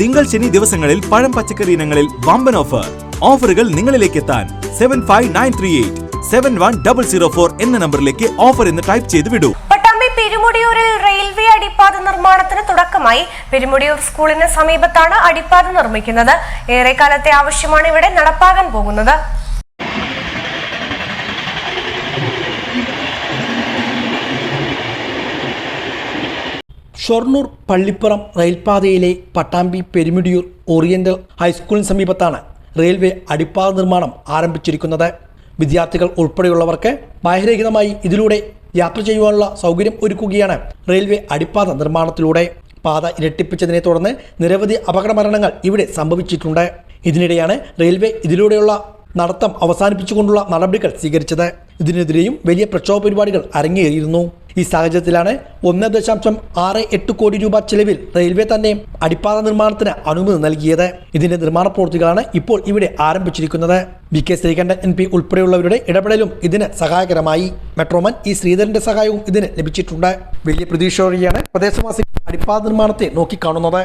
തിങ്കൾ ശനി ദിവസങ്ങളിൽ പഴം പച്ചക്കറി ഇനങ്ങളിൽ വമ്പൻ ഓഫർ ഓഫറുകൾ നിങ്ങളിലേക്ക് എത്താൻ seven five nine three eight seven one double zero four എന്ന നമ്പറിലേക്ക് ഓഫർ എന്ന് ടൈപ്പ് ചെയ്ത് വിടൂ. പെരുമുടിയൂരിൽ റെയിൽവേ അടിപ്പാത നിർമ്മാണത്തിന് തുടക്കമായി. പെരുമുടിയൂർ സ്കൂളിന് സമീപത്താണ് അടിപ്പാത നിർമ്മിക്കുന്നത്. ഏറെക്കാലത്തെ ആവശ്യമാണ് ഇവിടെ നടപ്പാകാൻ പോകുന്നത്. ഷൊർണൂർ പള്ളിപ്പുറം റെയിൽപാതയിലെ പട്ടാമ്പി പെരുമിടിയൂർ ഓറിയന്റൽ ഹൈസ്കൂളിന് സമീപത്താണ് റെയിൽവേ അടിപ്പാത നിർമ്മാണം ആരംഭിച്ചിരിക്കുന്നത്. വിദ്യാർത്ഥികൾ ഉൾപ്പെടെയുള്ളവർക്ക് ഭയരഹിതമായി ഇതിലൂടെ യാത്ര ചെയ്യുവാനുള്ള സൗകര്യം ഒരുക്കുകയാണ് റെയിൽവേ അടിപ്പാത നിർമ്മാണത്തിലൂടെ. പാത ഇരട്ടിപ്പിച്ചതിനെ തുടർന്ന് നിരവധി അപകടമരണങ്ങൾ ഇവിടെ സംഭവിച്ചിട്ടുണ്ട്. ഇതിനിടെയാണ് റെയിൽവേ ഇതിലൂടെയുള്ള നടത്തം അവസാനിപ്പിച്ചുകൊണ്ടുള്ള നടപടികൾ സ്വീകരിച്ചത്. ഇതിനെതിരെയും വലിയ പ്രക്ഷോഭ പരിപാടികൾ അരങ്ങേറിയിരുന്നു. ഈ സാഹചര്യത്തിലാണ് ഒന്ന് ദശാംശം ആറ് എട്ട് കോടി രൂപ ചെലവിൽ റെയിൽവേ തന്നെ അടിപ്പാത നിർമ്മാണത്തിന് അനുമതി നൽകിയത്. ഇതിന്റെ നിർമ്മാണ പ്രവൃത്തികളാണ് ഇപ്പോൾ ഇവിടെ ആരംഭിച്ചിരിക്കുന്നത്. V K Sreekandan M P ഉൾപ്പെടെയുള്ളവരുടെ ഇടപെടലും ഇതിന് സഹായകരമായി. മെട്രോമൻ ഈ ശ്രീധരന്റെ സഹായവും ഇതിന് ലഭിച്ചിട്ടുണ്ട്. വലിയ പ്രതീക്ഷയോടെയാണ് പ്രദേശവാസികൾ അടിപ്പാത നിർമ്മാണത്തെ നോക്കിക്കാണുന്നത്.